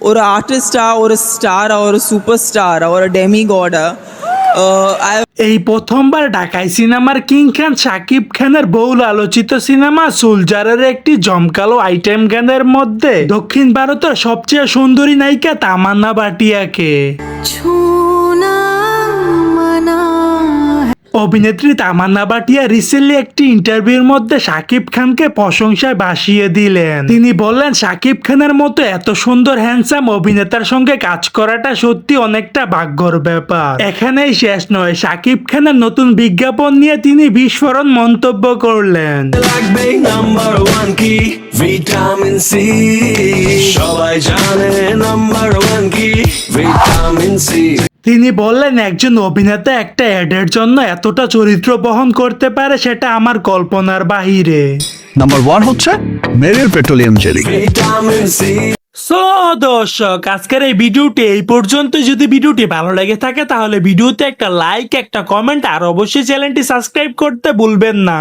or an artist or a star or a superstar or a demigod uh, এই প্রথমবার ঢাকাই সিনেমার king খান শাকিব খানের বহুল আলোচিত সিনেমা সুলজারের একটি জমকালো আইটেম গানের মধ্যে দক্ষিণ ভারতের সবচেয়ে সুন্দরী নায়িকা তামান্না বাটিয়াকে ছু অভিনেত্রী তামান্না বাটিয়া রিসেন্টলি একটি ইন্টারভিউর মধ্যে শাকিব খানকে প্রশংসায় ভাসিয়ে দিলেন। তিনি বললেন শাকিব খানের মতো এত সুন্দর হ্যান্ডসাম অভিনেতার সঙ্গে কাজ করাটা সত্যি অনেকটা ভাগ্যর ব্যাপার। এখানেই শেষ নয় শাকিব খানের নতুন বিজ্ঞাপন নিয়ে তিনি বিস্ফোরণ মন্তব্য করলেন। ভিটামিন সি সবাই জানে নাম্বার ওয়ান কি ভিটামিন সি তিনি বললেন একজন অভিনেতা একটা অ্যাডের জন্য এতটা চরিত্র বহন করতে পারে সেটা আমার কল্পনার বাহিরে। নাম্বার ওয়ান হচ্ছে মেরিল পেট্রোলিয়াম জেলি। সো দর্শক আজকের এই ভিডিওটি এই পর্যন্ত। যদি ভিডিওটি ভালো লেগে থাকে তাহলে ভিডিওতে একটা লাইক একটা কমেন্ট আর অবশ্যই চ্যানেলটি সাবস্ক্রাইব করতে ভুলবেন না।